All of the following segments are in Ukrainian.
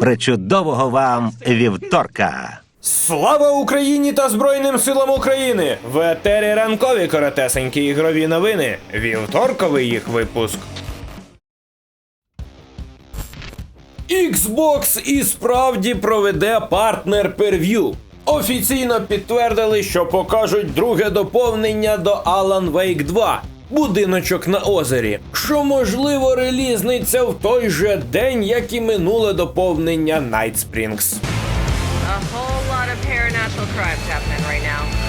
Причудового вам вівторка! Слава Україні та Збройним силам України! В етері ранкові коротесенькі ігрові новини. Вівторковий їх випуск. Xbox і справді проведе партнер перв'ю. Офіційно підтвердили, що покажуть друге доповнення до Alan Wake 2. Будиночок на озері, що можливо релізниться в той же день, як і минуле доповнення Night Springs. Right.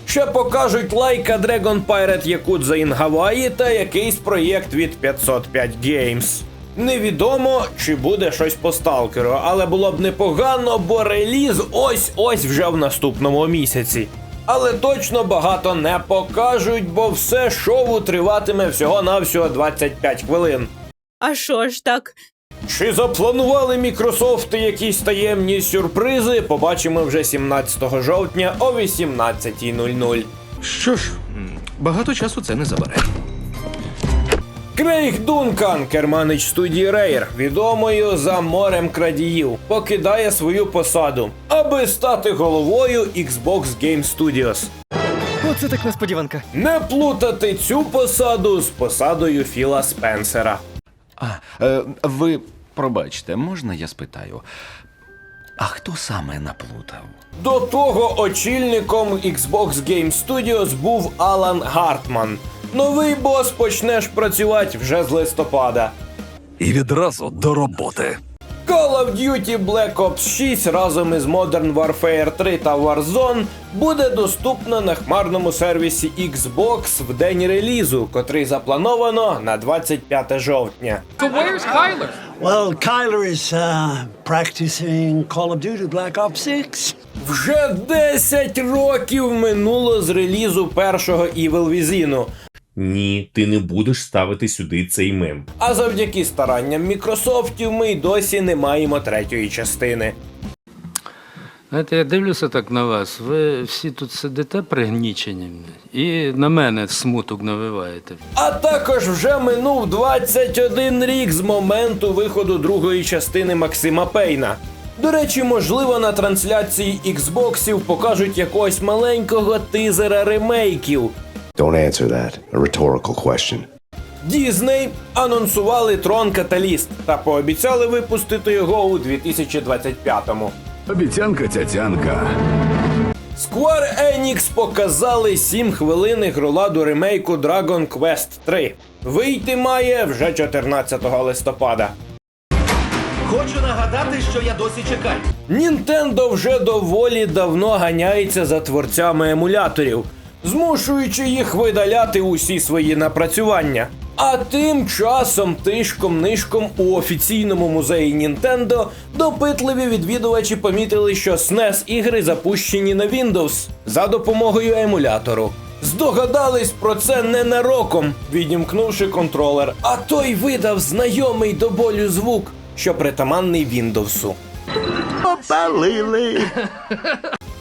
Ще покажуть лайка Dragon Pirate Yakuza in Hawaii та якийсь проєкт від 505 Games. Невідомо, чи буде щось по сталкеру, але було б непогано, бо реліз ось-ось вже в наступному місяці. Але точно багато не покажуть, бо все шоу триватиме всього-навсього 25 хвилин. А що ж так? Чи запланували Мікрософти якісь таємні сюрпризи? Побачимо вже 17 жовтня о 18.00. Що ж, багато часу це не забере. Крейг Дункан, керманич студії Rare, відомою за морем крадіїв, покидає свою посаду, аби стати головою Xbox Game Studios. Оце так несподіванка. Не плутати цю посаду з посадою Філа Спенсера. А, е, ви пробачте, можна я спитаю? А хто саме наплутав? До того очільником Xbox Game Studios був Алан Гартман. Новий бос почне працювати вже з листопада. І відразу до роботи. Call of Duty Black Ops 6 разом із Modern Warfare 3 та Warzone буде доступна на хмарному сервісі Xbox в день релізу, котрий заплановано на 25 жовтня. Well, Kyler is uh, practicing Call of Duty Black Ops 6. Вже 10 років минуло з релізу першого Evil Within. Ні, ти не будеш ставити сюди цей мем. А завдяки старанням Мікрософтів ми й досі не маємо третьої частини. Знаєте, я дивлюся так на вас. Ви всі тут сидите пригнічені і на мене смуток навиваєте. А також вже минув 21 рік з моменту виходу другої частини Максима Пейна. До речі, можливо, на трансляції Xboxів покажуть якогось маленького тизера ремейків. Don't answer that. A rhetorical question. Дізней анонсували Трон Каталіст та пообіцяли випустити його у 2025-му. Обіцянка цяцянка. Square Enix показали 7 хвилин ігроладу ремейку Dragon Quest 3. Вийти має вже 14 листопада. Хочу нагадати, що я досі чекаю. Нінтендо вже доволі давно ганяється за творцями емуляторів, змушуючи їх видаляти усі свої напрацювання. А тим часом тишком-нишком у офіційному музеї Нінтендо допитливі відвідувачі помітили, що SNES ігри запущені на Windows за допомогою емулятору. Здогадались про це ненароком, відімкнувши контролер, а той видав знайомий до болю звук, що притаманний Віндовсу. Попалили.